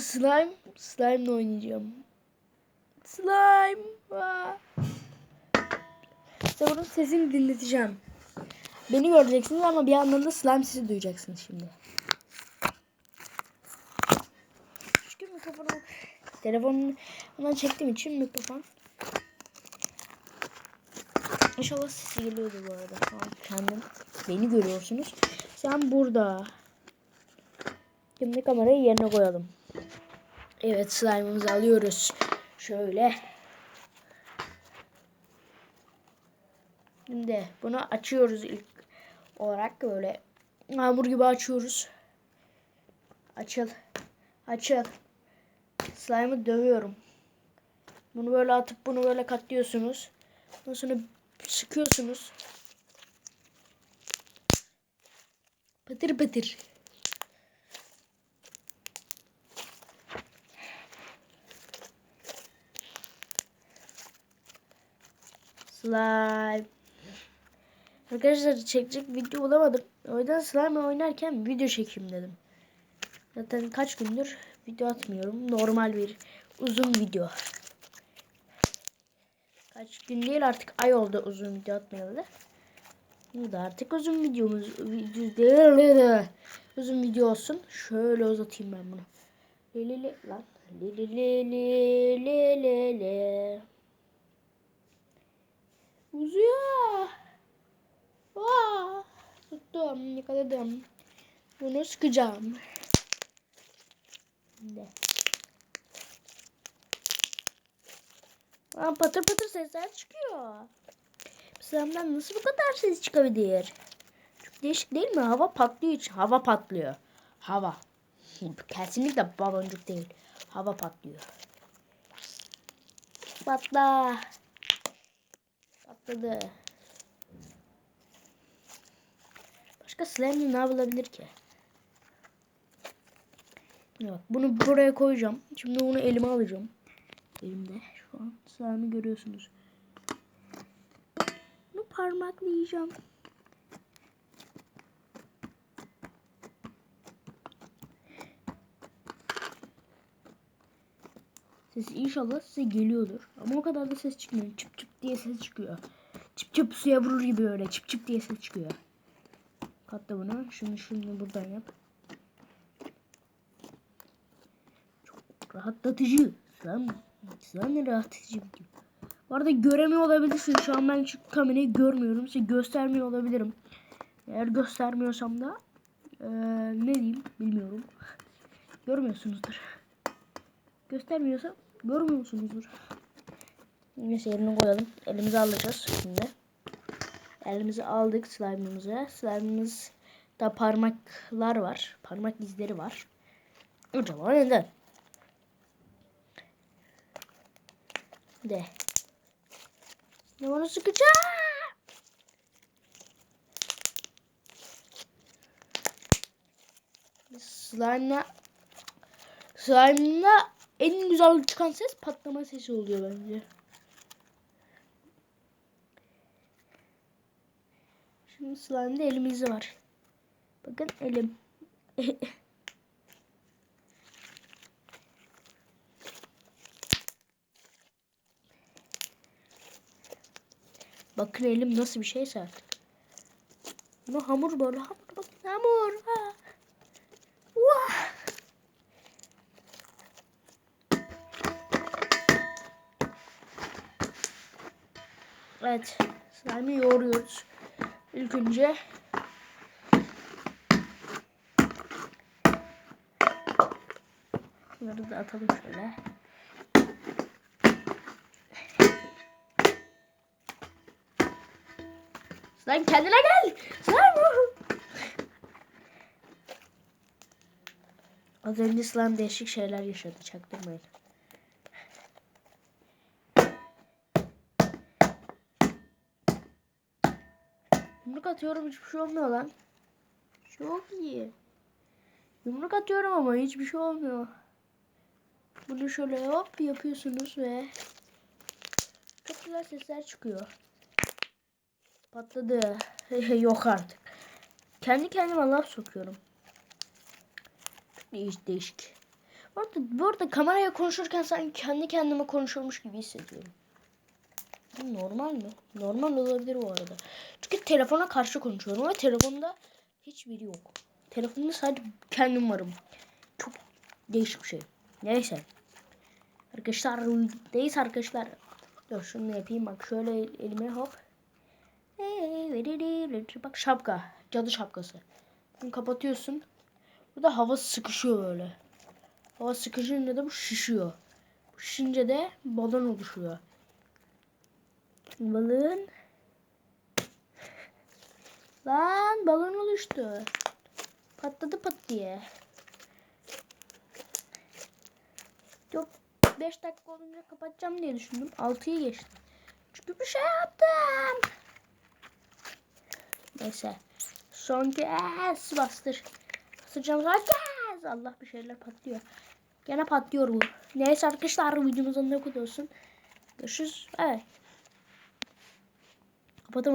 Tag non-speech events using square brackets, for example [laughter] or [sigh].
slime. Slime'la oynayacağım. Slime. Aa. Size bunun sesini dinleteceğim. Beni göreceksiniz ama bir yandan da slime sesi duyacaksınız şimdi. Çünkü mikrofonu telefonundan çektiğim için mikrofon. İnşallah sesi geliyordu bu arada. An kendim beni görüyorsunuz. Sen burada. Şimdi kamerayı yerine koyalım. Evet slime'ımızı alıyoruz. Şöyle. Şimdi bunu açıyoruz ilk olarak böyle hamur gibi açıyoruz. Açıl. Açıl. Slime'ı dövüyorum. Bunu böyle atıp bunu böyle katlıyorsunuz. Ondan sonra sıkıyorsunuz. Patır patır. Slime. Arkadaşlar çekecek video bulamadım. O yüzden slime oynarken video çekeyim dedim. Zaten kaç gündür video atmıyorum. Normal bir uzun video. Kaç gün değil artık ay oldu uzun video atmayalı. Bu da artık uzun videomuz. Video, [laughs] uzun video olsun. Şöyle uzatayım ben bunu. Le lan. Le le le le. Uzuyor. Aa, tuttum, yakaladım. Bunu sıkacağım. Şimdi. Aa, patır patır sesler çıkıyor. Slam'dan nasıl bu kadar ses çıkabilir? Çok değişik değil mi? Hava patlıyor için. Hava patlıyor. Hava. Kesinlikle baloncuk değil. Hava patlıyor. Patla. Patladı. Başka slime ne yapılabilir ki? Bak bunu buraya koyacağım. Şimdi bunu elime alacağım. Elimde şu an slime'ı görüyorsunuz. Bunu parmaklayacağım. Ses inşallah size geliyordur. Ama o kadar da ses çıkmıyor. Çıp çıp diye ses çıkıyor. Çıp çıp suya vurur gibi öyle. Çıp çıp diye ses çıkıyor. Katla bunu. Şunu şunu buradan yap. Çok rahatlatıcı. Sen, sen rahatlatıcı gibi. Bu arada göremiyor olabilirsin. Şu an ben şu kamerayı görmüyorum. Size göstermiyor olabilirim. Eğer göstermiyorsam da ee, ne diyeyim bilmiyorum. Görmüyorsunuzdur. Göstermiyorsam görmüyorsunuzdur. Neyse yerine koyalım. Elimize alacağız şimdi. Elimizi aldık slime'ımızı. Slime'ımızda parmaklar var. Parmak izleri var. Acaba neden? De. Ne bunu sıkacağım? Slime'la Slime'la en güzel çıkan ses patlama sesi oluyor bence. Şimdi slime'da elimiz var. Bakın elim. [laughs] Bakın elim nasıl bir şeyse artık. Bunu hamur böyle hamur bakın hamur. Ha. Vah. Evet. Slime'ı yoğuruyoruz. İlk önce Bunları da atalım şöyle. Slime kendine gel. Slime. Az önce slime değişik şeyler yaşadı. Çaktırmayın. Yumruk atıyorum hiçbir şey olmuyor lan. Çok iyi. Yumruk atıyorum ama hiçbir şey olmuyor. Bunu şöyle hop yapıyorsunuz ve çok güzel sesler çıkıyor. Patladı. [laughs] Yok artık. Kendi kendime laf sokuyorum. Değiş, değişik. Bu arada, bu arada kameraya konuşurken sanki kendi kendime konuşuyormuş gibi hissediyorum. Normal mi? Normal olabilir bu arada. Çünkü telefona karşı konuşuyorum ve telefonda hiçbiri yok. Telefonda sadece kendim varım. Çok değişik bir şey. Neyse. Arkadaşlar neyse arkadaşlar. Dur şunu yapayım bak şöyle elime hop. Bak şapka. Cadı şapkası. Bunu kapatıyorsun. Burada hava sıkışıyor böyle. Hava sıkışınca da bu şişiyor. Şişince de balon oluşuyor. Balon. Lan balon oluştu. Patladı pat diye. Yok 5 dakika olunca kapatacağım diye düşündüm. 6'yı geçti. Çünkü bir şey yaptım. Neyse. Son kez bastır. Bastıracağım son kez. Allah bir şeyler patlıyor. Gene patlıyor bu. Neyse arkadaşlar videomuzun ne kadar olsun. Görüşürüz. Evet. Kapatamam.